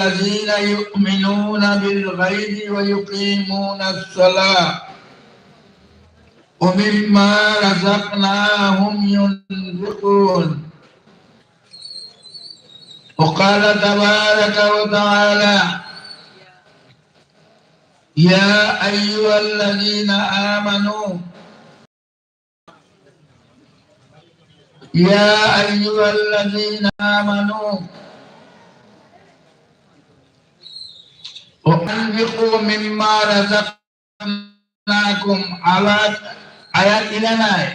الذين يؤمنون بالغيب ويقيمون الصلاة. ومما رزقناهم ينفقون. وقال تبارك وتعالى يا أيها الذين آمنوا يا أيها الذين آمنوا وأنفقوا مما رزقناكم على আয়াত ইলা নাই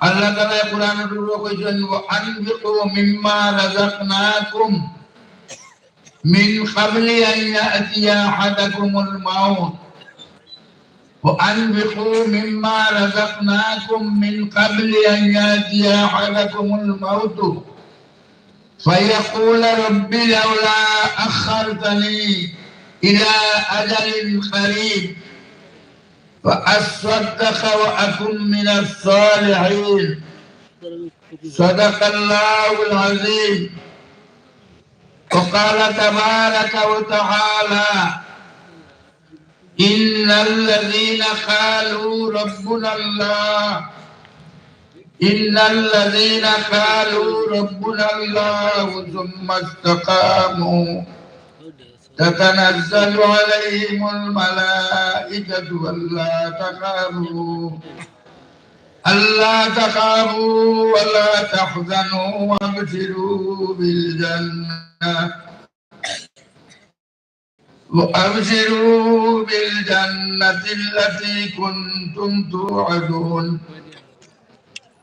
আল্লাহ তাআলা কোরআনে কইছেন আনফিকু মিম্মা রাযাকনাকুম মিন ক্বাবলি আন ইয়াতিয়া আহাদাকুমুল মাউত وأنفقوا مما رزقناكم من قبل أن يأتي أحدكم الموت فيقول رب لولا أخرتني إلى أجل قريب فأصدق وأكن من الصالحين. صدق الله العظيم. وقال تبارك وتعالى إن الذين قالوا ربنا الله إن الذين قالوا ربنا الله ثم استقاموا تتنزل عليهم الملائكة ألا تخافوا ألا تخافوا ولا تحزنوا وابشروا بالجنة وأبشروا بالجنة التي كنتم توعدون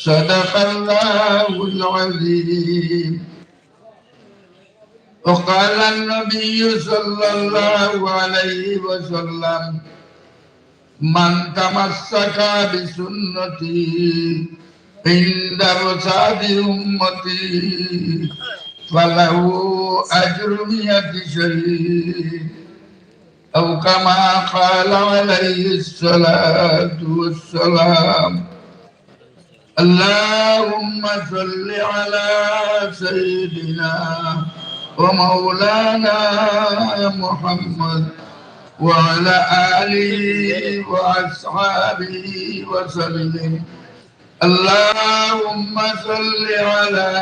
صدق الله العظيم. وقال النبي صلى الله عليه وسلم من تمسك بسنتي عند فساد أمتي فله أجر مئة شهيد. أو كما قال عليه الصلاة والسلام اللهم صل على سيدنا ومولانا محمد وعلى آله وأصحابه وسلم. اللهم صل على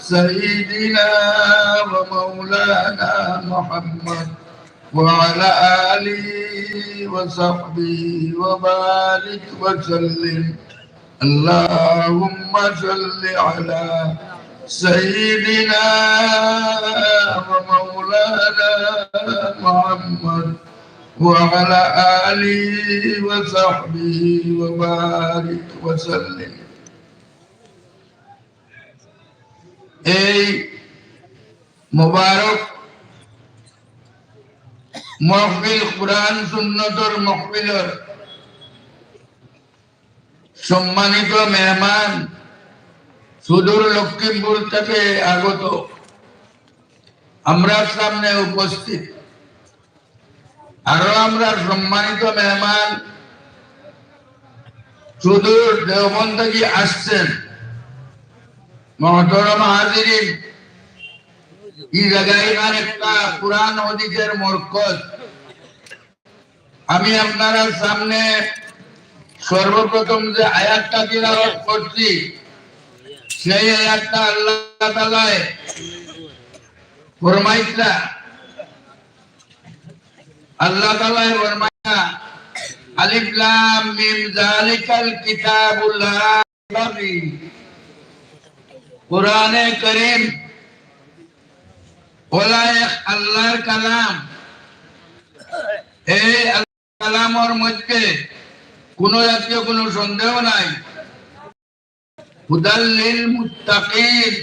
سيدنا ومولانا محمد وعلى آله وصحبه وبارك وسلم. اللهم صل على سيدنا ومولانا محمد وعلى آله وصحبه وبارك وسلم এই মোবারক মহফিল কোরআন সুন্নতর মহফিলর সম্মানিত মেহমান, সুদূর লক্ষ্মীপুর থেকে আগত। আমরা সামনে উপস্থিত। আরও আমরা সম্মানিত মেহমান, সুদূর দেওবন থেকে আসছেন। মহতরম হাজিরিন এই জায়গায় একটা পুরান অধিকের মরকজ। আমি আপনারা সামনে সর্বপ্রথম যে আয়াতটা তিলাওয়াত করছি, সেই আয়াতটা আল্লাহ তাআলায় ফরমাইতা আল্লাহ তাআলায় ফরমাইতা আলিফ লাম মিম যালিকাল কিতাবুল লা কোরআনে করিম ওলায়েক আল্লাহর কালাম। এই কালামর মধ্যে কোন জাতীয় কোন সন্দেহ নাই। হুদাল্লিল মুত্তাকিন।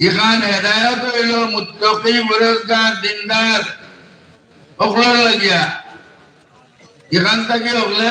এখান হেদায়ত হইল মুত্তাকি বেরোজগার দিনদার অকল লাগিয়া। এখান থেকে হলে